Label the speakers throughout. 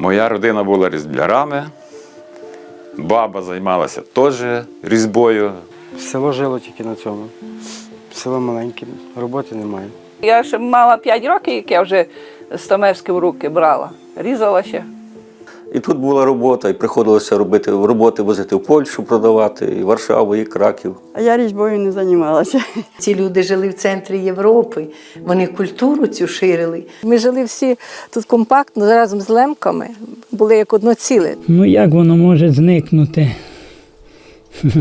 Speaker 1: Моя родина була різблярами, баба займалася теж різьбою.
Speaker 2: Село жило тільки на цьому. Село маленьке, роботи немає.
Speaker 3: Я ще мала 5 років, як я вже стомерські в руки брала. Різала ще.
Speaker 4: І тут була робота, і приходилося робити роботи, возити в Польщу, продавати, і Варшаву, і Краків.
Speaker 5: А я різьбою не займалася.
Speaker 6: Ці люди жили в центрі Європи, вони культуру цю ширили.
Speaker 7: Ми жили всі тут компактно разом з лемками, були як одно ціле.
Speaker 8: Ну як воно може зникнути?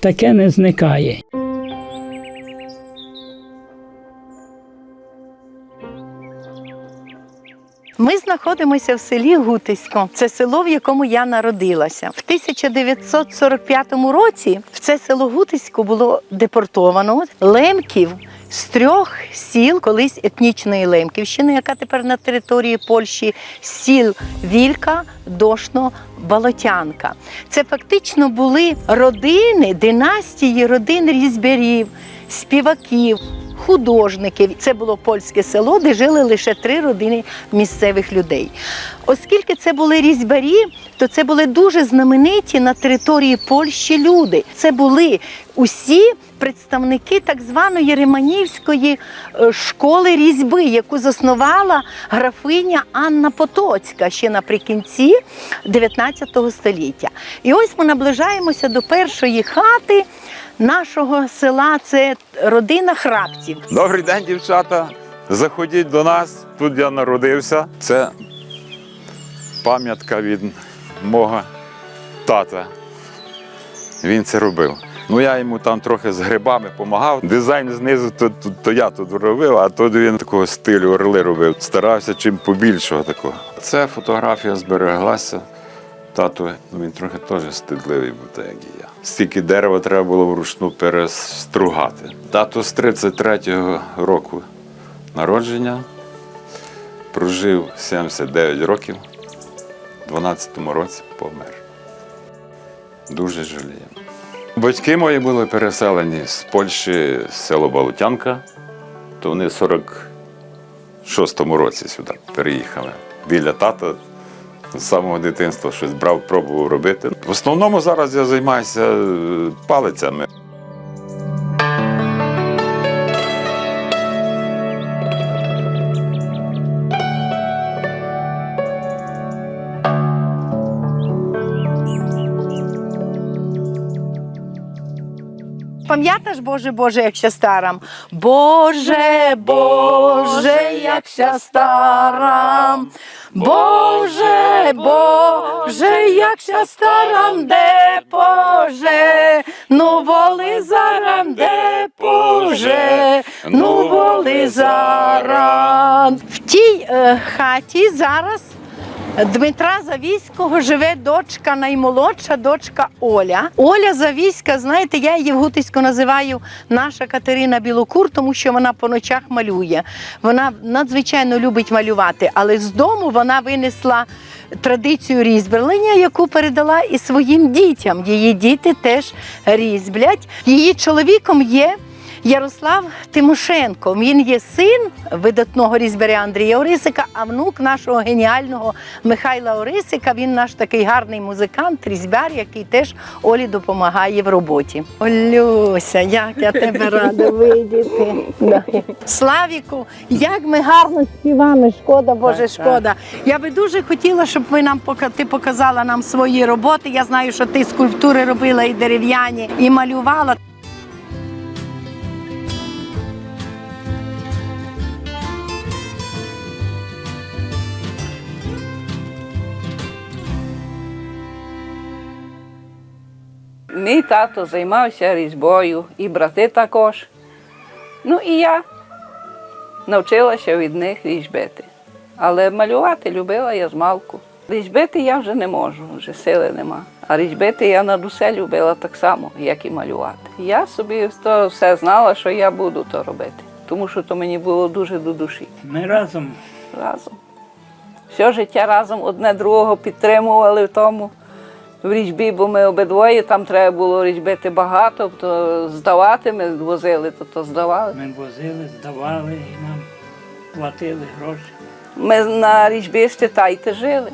Speaker 8: Таке не зникає.
Speaker 6: Знаходимося в селі Гутисько. Це село, в якому я народилася. В 1945 році в це село Гутисько було депортовано лемків з трьох сіл, колись етнічної Лемківщини, яка тепер на території Польщі, сіл Вілька, Дошно, Болотянка. Це фактично були родини, династії родин різьбярів, співаків. Художників це було польське село, де жили лише три родини місцевих людей. Оскільки це були різьбарі, то це були дуже знамениті на території Польщі люди. Це були усі представники так званої Риманівської е, школи різьби, яку заснувала графиня Анна Потоцька ще наприкінці 19 століття. І ось ми наближаємося до першої хати нашого села. Це родина храбців.
Speaker 1: Добрий день, дівчата. Заходіть до нас. Тут я народився. Це пам'ятка від мого тата. Він це робив. Ну, я йому там трохи з грибами допомагав. Дизайн знизу, то, то, то я тут робив, а тут він такого стилю орли робив. Старався чим побільшого такого. Це фотографія збереглася. Тато ну, він трохи теж стидливий був, так як і я. Стільки дерева треба було вручну перестругати. Тато з 33-го року народження прожив 79 років, в 12-му році помер. Дуже жаліємо. Батьки мої були переселені з Польщі з село Балутянка, то вони в 46-му році сюди переїхали. Біля тата з самого дитинства щось брав, пробував робити. В основному зараз я займаюся е, палицями.
Speaker 6: Пам'ятаєш, Боже, Боже, як ся старам? Боже, Боже, як ся старам. Боже, Боже, як ся старам, де Боже, ну воли зарам, де Боже, ну воли зарам. В тій е, хаті зараз Дмитра Завійського живе дочка, наймолодша дочка Оля. Оля Завійська, знаєте, я її в Гутиську називаю наша Катерина Білокур, тому що вона по ночах малює. Вона надзвичайно любить малювати, але з дому вона винесла традицію різьблення, яку передала і своїм дітям. Її діти теж різьблять. Її чоловіком є. Ярослав Тимошенко. Він є син видатного різьбаря Андрія Орисика, а внук нашого геніального Михайла Орисика. Він наш такий гарний музикант, різьбяр, який теж Олі допомагає в роботі. Олюся, як я тебе рада видіти. Славіку, як ми гарно співаємо. Шкода, Боже, шкода. Я би дуже хотіла, щоб ви нам ти показала нам свої роботи. Я знаю, що ти скульптури робила і дерев'яні, і малювала.
Speaker 3: Мій тато займався різьбою, і брати також. Ну і я навчилася від них різьбити. Але малювати любила я з малку. Різьбити я вже не можу, вже сили нема. А різьбити я над усе любила так само, як і малювати. Я собі то все знала, що я буду то робити, тому що то мені було дуже до душі.
Speaker 8: Ми разом
Speaker 3: Разом. Все життя разом одне другого підтримували в тому в річбі, бо ми обидвоє там треба було річбити багато, то здавати ми возили, то, то здавали.
Speaker 8: ми возили, здавали і нам платили гроші.
Speaker 3: Ми на річбі ще тайте жили.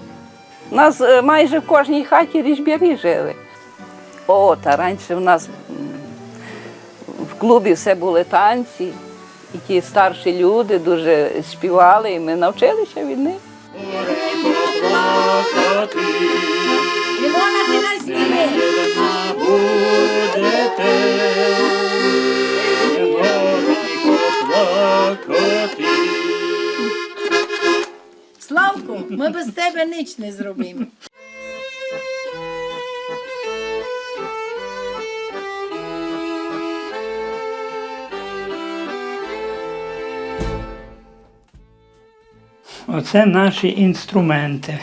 Speaker 3: У нас е, майже в кожній хаті різьбярі жили. О, та раніше в нас в клубі все були танці, і ті старші люди дуже співали, і ми навчилися від них.
Speaker 6: Славку, ми без тебе ніч не зробимо.
Speaker 8: Оце наші інструменти.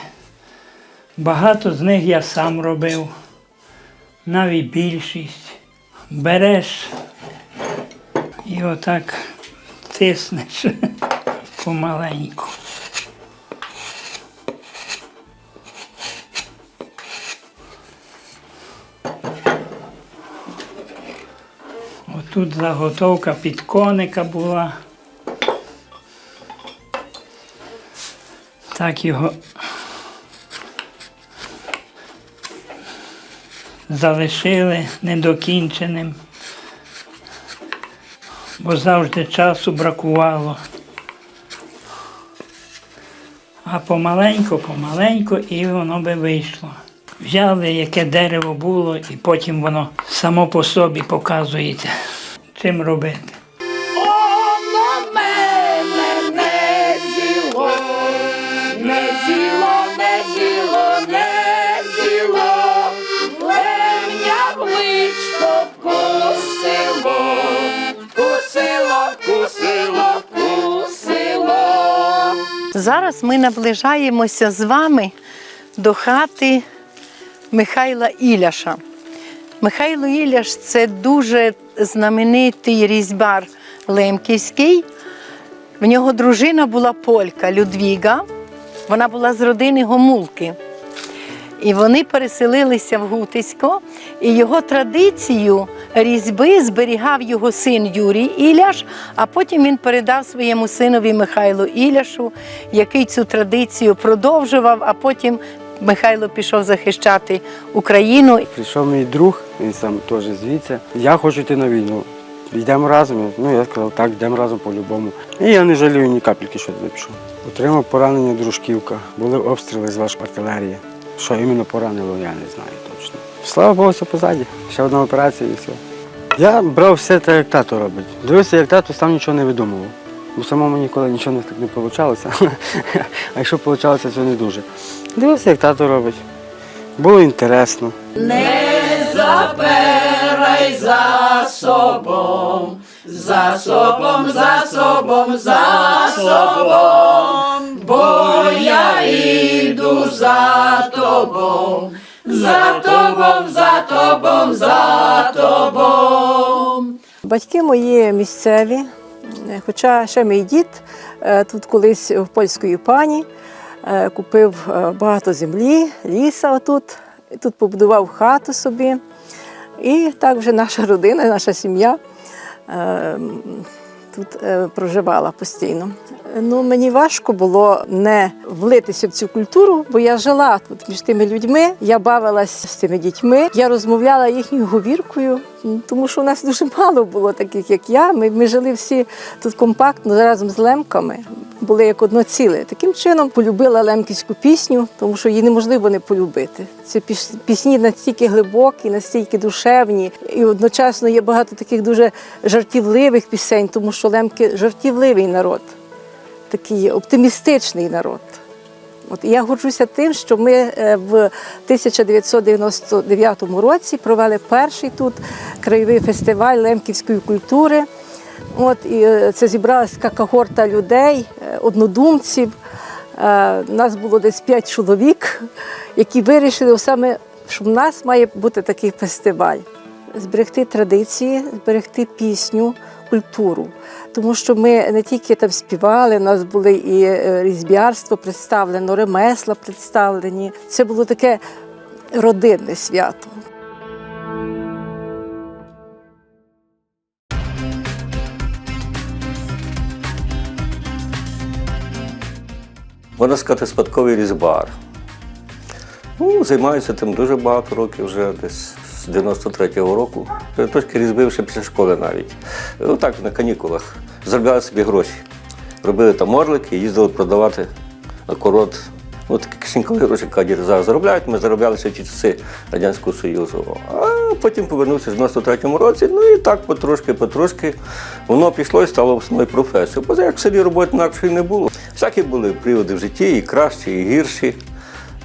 Speaker 8: Багато з них я сам робив, навіть більшість. Береш і отак тиснеш помаленьку. Отут заготовка під коника була. Так його залишили недокінченим, бо завжди часу бракувало. А помаленьку, помаленьку і воно би вийшло. Взяли, яке дерево було, і потім воно само по собі показується, чим робити.
Speaker 6: Зараз ми наближаємося з вами до хати Михайла Іляша. Михайло Іляш це дуже знаменитий різьбар Лемківський. В нього дружина була полька Людвіга. Вона була з родини Гомулки. І вони переселилися в Гутисько, і його традицію різьби зберігав його син Юрій Іляш, а потім він передав своєму синові Михайлу Іляшу, який цю традицію продовжував, а потім Михайло пішов захищати Україну.
Speaker 2: Прийшов мій друг, він сам теж звідси. Я хочу йти на війну. Йдемо разом. Ну, я сказав, так, йдемо разом по-любому. І я не жалію ні капельки, що туди пішов. Отримав поранення дружківка. Були обстріли з важкої артилерії. Що іменно поранило, я не знаю точно. Слава Богу, все позаді. Ще одна операція і все. Я брав все так, як тато робить. Дивився, як тато сам нічого не видумував. Бо самому ніколи нічого не, не вийшло. А якщо вийшло, то не дуже. Дивився, як тато робить. Було інтересно.
Speaker 7: Батьки мої місцеві, е, хоча ще мій дід е, тут колись в польської пані е, купив багато землі, ліса отут, тут побудував хату собі. І так вже наша родина, наша сім'я тут е, проживала постійно. Ну, мені важко було не влитися в цю культуру, бо я жила тут між тими людьми, я бавилась з тими дітьми, я розмовляла їхньою говіркою, тому що у нас дуже мало було таких, як я. Ми, ми жили всі тут компактно разом з лемками, були як одно ціле. Таким чином полюбила лемківську пісню, тому що її неможливо не полюбити. Піс- пісні настільки глибокі, настільки душевні, і одночасно є багато таких дуже жартівливих пісень, тому що лемки жартівливий народ такий оптимістичний народ. От я горджуся тим, що ми е, в 1999 році провели перший тут краєвий фестиваль лемківської культури. От і е, це зібралася така когорта людей, е, однодумців. Нас було десь п'ять чоловік, які вирішили саме, що в нас має бути такий фестиваль. Зберегти традиції, зберегти пісню, культуру. Тому що ми не тільки там співали, у нас були і е, різьбярство представлено, ремесла представлені. Це було таке родинне свято.
Speaker 4: Можна сказати, спадковий різьбар. Ну, займаюся тим дуже багато років, вже десь з 93-го року. Вже Трошки різбив ще після школи навіть. Отак на канікулах. Заробляли собі гроші. Робили там орлики, їздили продавати на корот. Ну, такі кишенькові гроші кадір зараз заробляють. Ми заробляли ще ті часи Радянського Союзу. А потім повернувся в 93-му році. Ну і так потрошки, потрошки воно пішло і стало основною професією. Бо як в селі роботи інакшої не було. Всякі були приводи в житті, і кращі, і гірші.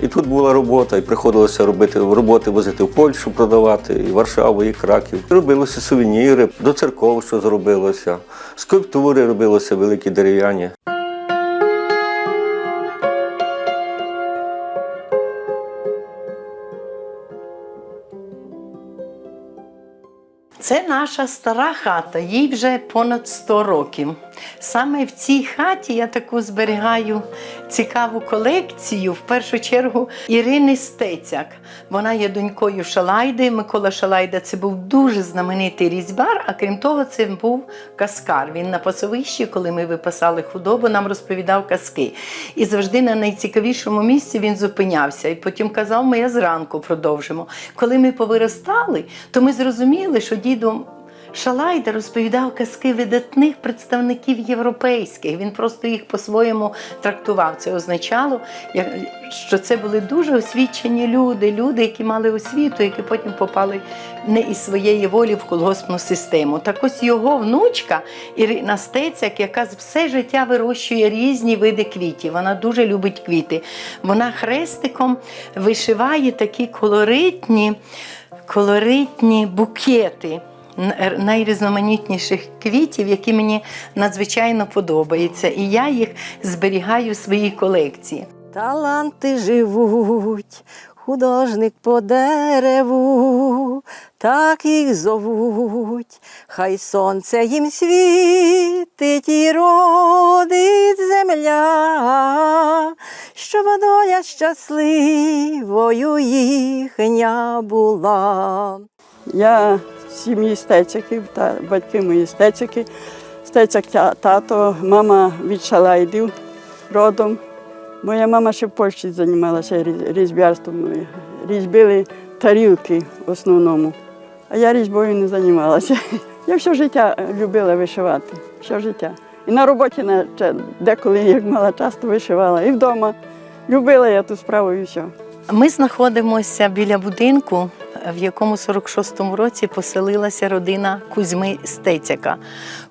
Speaker 4: І тут була робота, і приходилося робити роботи, возити в Польщу продавати, і Варшаву, і Краків. Робилося сувеніри, до церков, що зробилося, скульптури робилося великі дерев'яні.
Speaker 6: Це наша стара хата, їй вже понад 100 років. Саме в цій хаті я таку зберігаю цікаву колекцію, в першу чергу Ірини Стецяк. Вона є донькою Шалайди. Микола Шалайда це був дуже знаменитий різьбар, а крім того, це був каскар. Він на пасовищі, коли ми випасали худобу, нам розповідав казки. І завжди на найцікавішому місці він зупинявся. І потім казав, ми зранку продовжимо. Коли ми повиростали, то ми зрозуміли, що дідом Шалайда розповідав казки видатних представників європейських. Він просто їх по-своєму трактував. Це означало, що це були дуже освічені люди, люди, які мали освіту, які потім попали не із своєї волі в колгоспну систему. Так ось його внучка Ірина Стецяк, яка все життя вирощує різні види квітів. Вона дуже любить квіти. Вона хрестиком вишиває такі колоритні, колоритні букети найрізноманітніших квітів, які мені надзвичайно подобаються. І я їх зберігаю в своїй колекції.
Speaker 7: Таланти живуть, художник по дереву, так їх зовуть, хай сонце їм світить і родить земля, щоб доля щасливою їхня була.
Speaker 5: Я з сім'ї стецяків, та батьки мої стецяки. Стецяк тато, мама від Шалайдів родом. Моя мама ще в Польщі займалася різ- різьбярством. Різьбили тарілки в основному. А я різьбою не займалася. Я все життя любила вишивати. Все життя. І на роботі деколи, як мала часто вишивала. І вдома. Любила я ту справу і все.
Speaker 6: Ми знаходимося біля будинку, в якому 46-му році поселилася родина Кузьми Стецяка.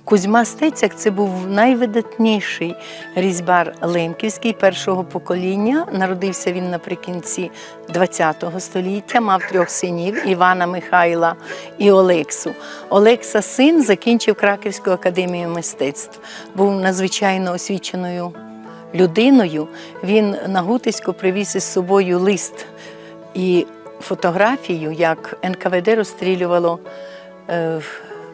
Speaker 6: Кузьма Стецяк це був найвидатніший різьбар Лемківський першого покоління. Народився він наприкінці ХХ століття, мав трьох синів Івана Михайла і Олексу. Олекса син закінчив Краківську академію мистецтв, був надзвичайно освіченою людиною. Він на Гутиську привіз із собою лист і фотографію, як НКВД розстрілювало е,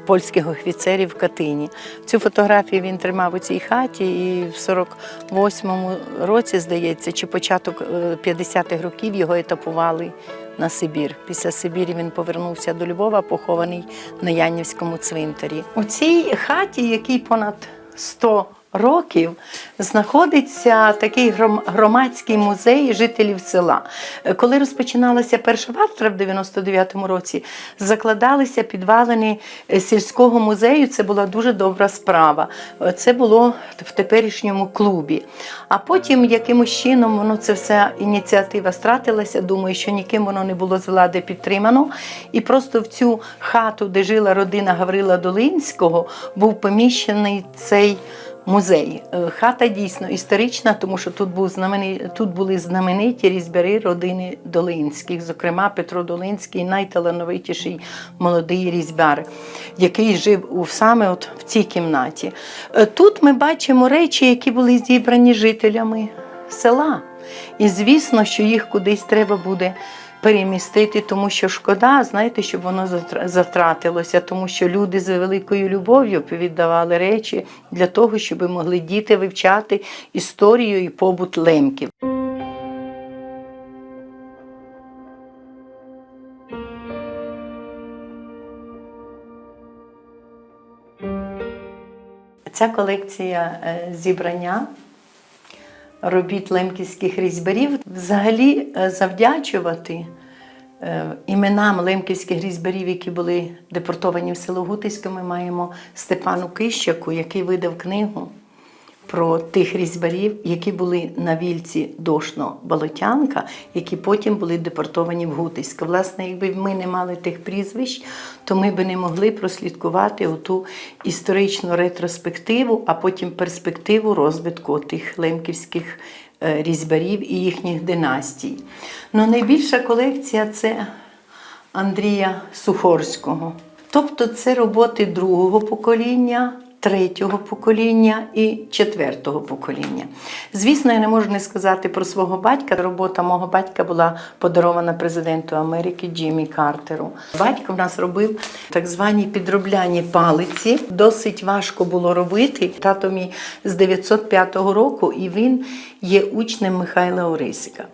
Speaker 6: польських офіцерів в Катині. Цю фотографію він тримав у цій хаті, і в 48-му році, здається, чи початок е, 50-х років його етапували на Сибір. Після Сибірі він повернувся до Львова, похований на Янівському цвинтарі. У цій хаті, якій понад 100 років, знаходиться такий громадський музей жителів села. Коли розпочиналася перша вартра в 99-му році, закладалися підвалини е, сільського музею. Це була дуже добра справа. Це було в теперішньому клубі. А потім якимось чином воно це все ініціатива стратилася. Думаю, що ніким воно не було з влади підтримано. І просто в цю хату, де жила родина Гаврила Долинського, був поміщений цей. Музей. Е, Хата дійсно історична, тому що тут, був знамени... тут були знамениті різьбяри родини Долинських, зокрема Петро Долинський, найталановитіший молодий різьбяр, який жив у, саме от в цій кімнаті. Е, Тут ми бачимо речі, які були зібрані жителями села. І звісно, що їх кудись треба буде перемістити, тому що шкода, знаєте, щоб воно затра- затратилося, тому що люди з великою любов'ю віддавали речі для того, щоб могли діти вивчати історію і побут лемків. Ця колекція е, зібрання робіт лемківських різьбарів взагалі е, завдячувати е, іменам лемківських різьбарів, які були депортовані в село Гутиське, ми маємо Степану Кищаку, який видав книгу про тих різьбарів, які були на вільці Дошно-Болотянка, які потім були депортовані в Гутиськ. Власне, якби ми не мали тих прізвищ, то ми би не могли прослідкувати оту історичну ретроспективу, а потім перспективу розвитку тих лемківських е, різьбарів і їхніх династій. Ну, найбільша колекція це Андрія Сухорського. Тобто це роботи другого покоління, третього покоління і четвертого покоління. Звісно, я не можу не сказати про свого батька. Робота мого батька була подарована президенту Америки Джиммі Картеру. Батько в нас робив так звані підробляні палиці. Досить важко було робити. Тато мій з 905 року, і він є учнем Михайла Орисика.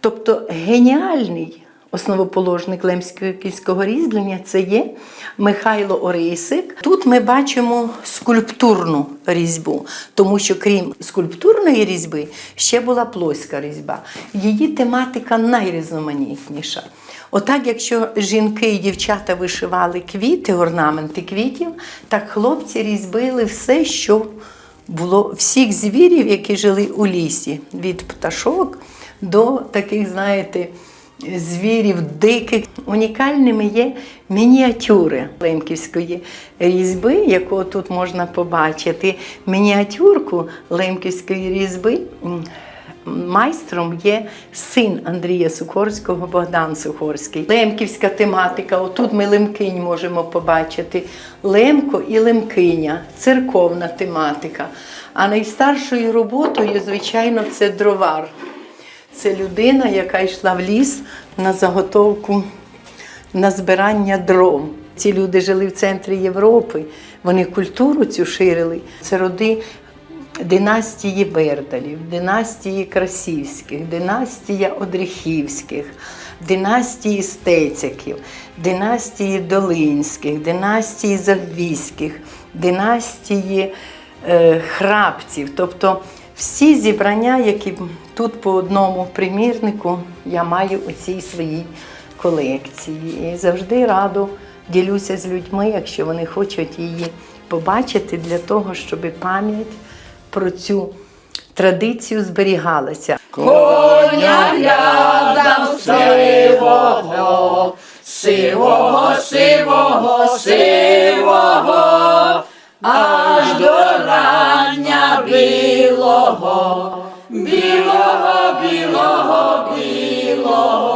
Speaker 6: Тобто геніальний основоположник лемського різьблення це є Михайло Орисик. Тут ми бачимо скульптурну різьбу, тому що крім скульптурної різьби ще була плоська різьба. Її тематика найрізноманітніша. Отак, якщо жінки і дівчата вишивали квіти, орнаменти квітів, так хлопці різьбили все, що було всіх звірів, які жили у лісі, від пташок до таких, знаєте, звірів диких. Унікальними є мініатюри лемківської різьби, яку тут можна побачити. Мініатюрку лемківської різьби. Майстром є син Андрія Сухорського, Богдан Сухорський. Лемківська тематика. Отут ми лемкинь можемо побачити. Лемко і лемкиня, церковна тематика. А найстаршою роботою, звичайно, це дровар. Це людина, яка йшла в ліс на заготовку, на збирання дров. Ці люди жили в центрі Європи, вони культуру цю ширили. Це роди династії Бердалів, династії Красівських, династія Одріхівських, династії Стецяків, династії Долинських, династії Заввійських, династії е, Храпців. Тобто всі зібрання, які тут по одному примірнику я маю у цій своїй колекції. І завжди радо ділюся з людьми, якщо вони хочуть її побачити, для того, щоб пам'ять про цю традицію зберігалася.
Speaker 9: Коня глядав сивого, сивого, сивого, сивого білого, білого, білого, білого.